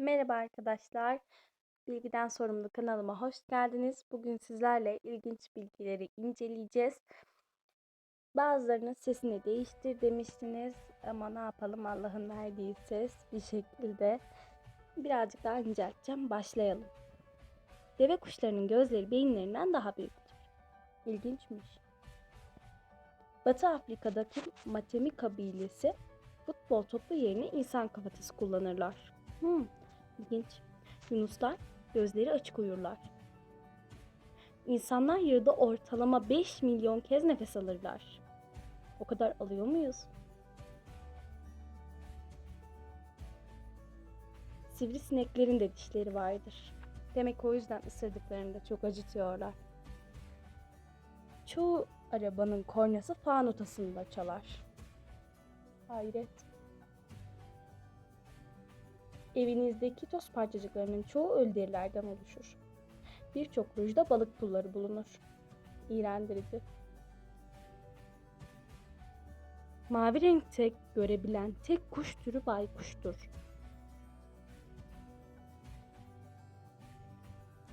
Merhaba arkadaşlar. Bilgiden Sorumlu kanalıma hoş geldiniz. Bugün sizlerle ilginç bilgileri inceleyeceğiz. Bazılarının sesini değiştir demiştiniz ama ne yapalım Allah'ın verdiği ses bir şekilde birazcık daha incelteceğim. Başlayalım. Deve kuşlarının gözleri beyinlerinden daha büyüktür. İlginçmiş. Batı Afrika'daki Matemi kabilesi futbol topu yerine insan kafatası kullanırlar. Hmm, ilginç. Yunuslar gözleri açık uyurlar. İnsanlar yılda ortalama 5 milyon kez nefes alırlar. O kadar alıyor muyuz? Sivrisineklerin de dişleri vardır. Demek o yüzden ısırdıklarında çok acıtıyorlar. Çoğu arabanın kornası fan notasında çalar. Hayret. Evinizdeki toz parçacıklarının çoğu ölü oluşur. Birçok rujda balık pulları bulunur. İğrendirici. Mavi renkte görebilen tek kuş türü baykuştur.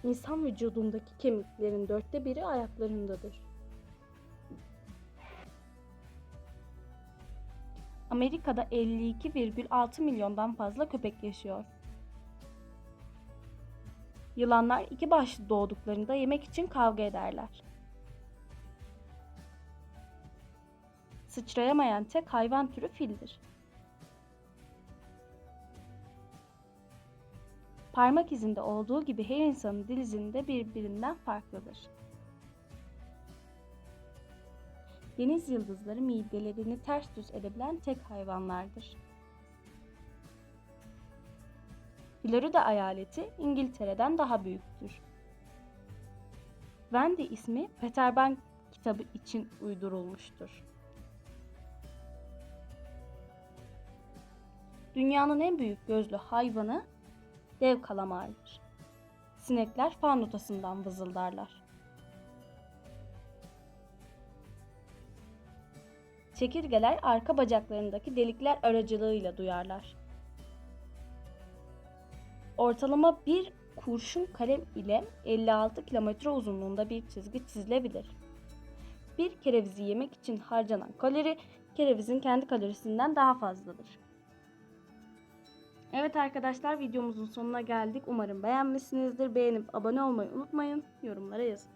İnsan vücudundaki kemiklerin dörtte biri ayaklarındadır. Amerika'da 52,6 milyondan fazla köpek yaşıyor. Yılanlar iki başlı doğduklarında yemek için kavga ederler. Sıçrayamayan tek hayvan türü fildir. Parmak izinde olduğu gibi her insanın dil izi de birbirinden farklıdır. Deniz yıldızları midelerini ters düz edebilen tek hayvanlardır. Florida eyaleti İngiltere'den daha büyüktür. Wendy ismi Peter Pan kitabı için uydurulmuştur. Dünyanın en büyük gözlü hayvanı dev kalamardır. Sinekler fan notasından vızıldarlar. Çekirgeler arka bacaklarındaki delikler aracılığıyla duyarlar. Ortalama bir kurşun kalem ile 56 kilometre uzunluğunda bir çizgi çizilebilir. Bir kerevizi yemek için harcanan kalori kerevizin kendi kalorisinden daha fazladır. Evet arkadaşlar videomuzun sonuna geldik. Umarım beğenmişsinizdir. Beğenip abone olmayı unutmayın. Yorumlara yazın.